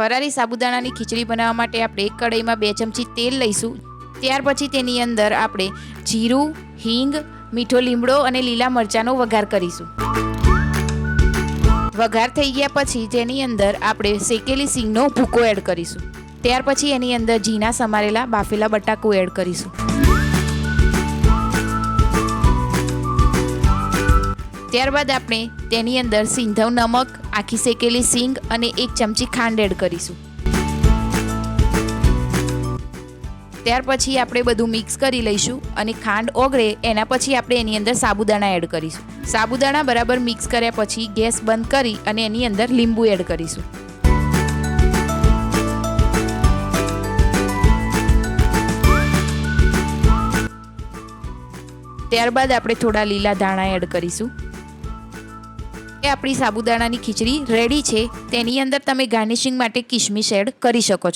ફરારી સાબુદાણાની ખીચડી બનાવવા માટે આપણે એક કઢાઈમાં બે ચમચી તેલ લઈશું. ત્યાર પછી તેની અંદર આપણે જીરું, હિંગ, મીઠો લીમડો અને લીલા મરચાંનો વઘાર કરીશું. વઘાર થઈ ગયા પછી તેની અંદર આપણે શેકેલી સિંગનો ભૂકો એડ કરીશું. ત્યાર પછી એની અંદર ઝીણા સમારેલા બાફેલા બટાકું એડ કરીશું. ત્યારબાદ આપણે તેની અંદર સિંધવ નમક, આખી શેકેલી સિંગ અને એક ચમચી ખાંડ એડ કરીશું. ત્યાર પછી આપણે બધું મિક્સ કરી લઈશું અને ખાંડ ઓગળે, એના પછી આપણે એની અંદર સાબુદાણા એડ કરીશું. સાબુદાણા બરાબર મિક્સ કર્યા પછી ગેસ બંધ કરી અને એની અંદર લીંબુ એડ કરીશું. ત્યારબાદ આપણે થોડા લીલા ધાણા એડ કરીશું. એ આપણી સાબુદાણાની ખીચડી રેડી છે, તેની અંદર તમે ગાર્નિશિંગ માટે કિશમિશ એડ કરી શકો છો.